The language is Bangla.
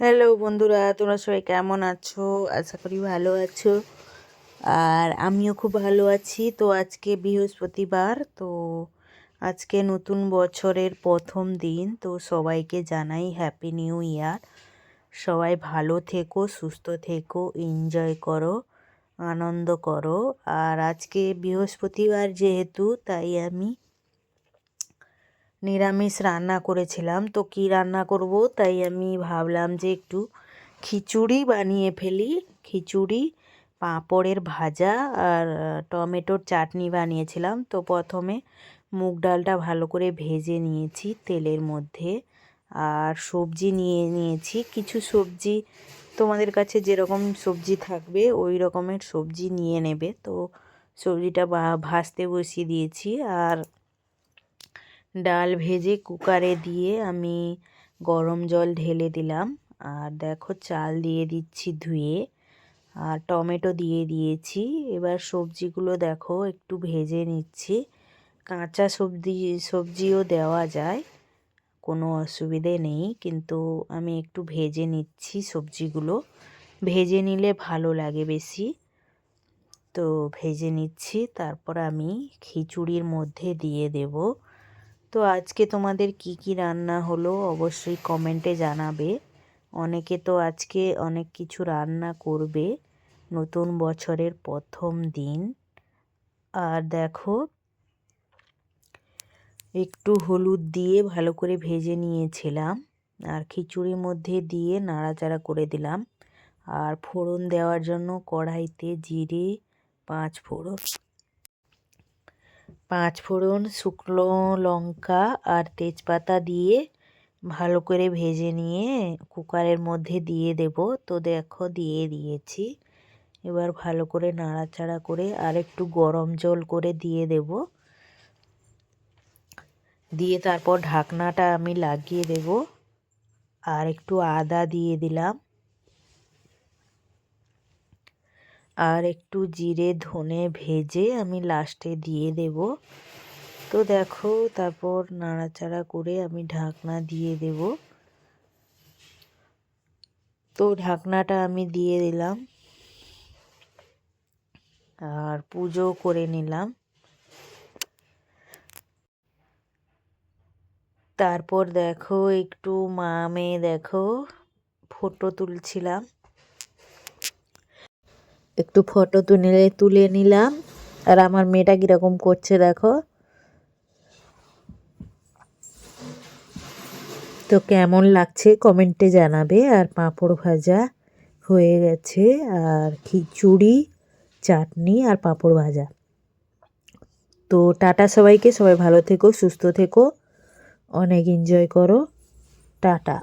হ্যালো বন্ধুরা, তোমরা সবাই কেমন আছো? আশা করি ভালো আছো। আর আমিও খুব ভালো আছি। তো আজকে বৃহস্পতিবার, তো আজকে নতুন বছরের প্রথম দিন, তো সবাইকে জানাই হ্যাপি নিউ ইয়ার সবাই ভালো থেকো, সুস্থ থেকো এনজয় করো, আনন্দ করো। আর আজকে বৃহস্পতিবার যেহেতু, তাই আমি নিরামিষ রান্না করেছিলাম। তো কি রান্না করব? তাই আমি ভাবলাম যে একটু খিচুড়ি বানিয়ে ফেলি। খিচুড়ি, পাঁপড়ের ভাজা আর টমেটোর চাটনি বানিয়েছিলাম। তো প্রথমে মুগ ডালটা ভালো করে ভেজে নিয়েছি তেলের মধ্যে। আর সবজি নিয়ে নিয়েছি। কিছু সবজি তোমাদের কাছে যেরকম সবজি থাকবে, ওই রকমের সবজি নিয়ে নেবে। তো সবজিটা ভাজতে বসিয়ে দিয়েছি। আর ডাল ভেজে কুকারে দিয়ে আমি গরম জল ঢেলে দিলাম। আর দেখো চাল দিয়ে দিচ্ছি ধুয়ে, আর টমেটো দিয়ে দিয়েছি। এবার সবজিগুলো দেখো, একটু ভেজে নিচ্ছি। কাঁচা সবজি, সবজিও দেওয়া যায়, কোনো অসুবিধে নেই। কিন্তু আমি একটু ভেজে নিচ্ছি সবজিগুলো। ভেজে নিলে ভালো লাগে বেশি। তো ভেজে নিচ্ছি, তারপর আমি খিচুড়ির মধ্যে দিয়ে দেবো। তো আজকে তোমাদের কি কি রান্না হলো অবশ্যই কমেন্টে জানাবে। অনেকে তো আজকে অনেক কিছু রান্না করবে নতুন বছরের প্রথম দিন। আর দেখো, একটু হলুদ দিয়ে ভালো করে ভেজে নিয়েছিলাম। আর খিচুড়ির মধ্যে দিয়ে নাড়াচাড়া করে দিলাম। আর ফোড়ন দেওয়ার জন্য কড়াইতে জিরে, পাঁচ ফোড়ন পাঁচ ফোড়ন শুকনো লঙ্কা আর তেজপাতা দিয়ে ভালো করে ভেজে নিয়ে কুকারের মধ্যে দিয়ে দেব। তো দেখো দিয়ে দিয়েছি। এবার ভালো করে নাড়াচাড়া করে আর একটু গরম জল করে দিয়ে দেব। দিয়ে তারপর ঢাকনাটা আমি লাগিয়ে দেব। আর একটু আদা দিয়ে দিলাম। আর একটু জিরে, ধনে ভেজে আমি লাস্টে দিয়ে দেব। তো দেখো, তারপর নাড়াচাড়া করে আমি ঢাকনা দিয়ে দেব। তো ঢাকনাটা আমি দিয়ে দিলাম। আর পুজো করে নিলাম। তারপর দেখো, একটু মা মেয়ে দেখো, ফটো তুলছিলাম। একটু ফটো তুলে তুলে নিলাম। আর আমার মেয়েটা কীরকম করছে দেখো। তো কেমন লাগছে কমেন্টে জানাবে। আর পাঁপড় ভাজা হয়ে গেছে। আর খিচুড়ি, চাটনি আর পাঁপড় ভাজা। তো টাটা সবাইকে। সবাই ভালো থেকো, সুস্থ থেকো। অনেক এনজয় করো। টাটা।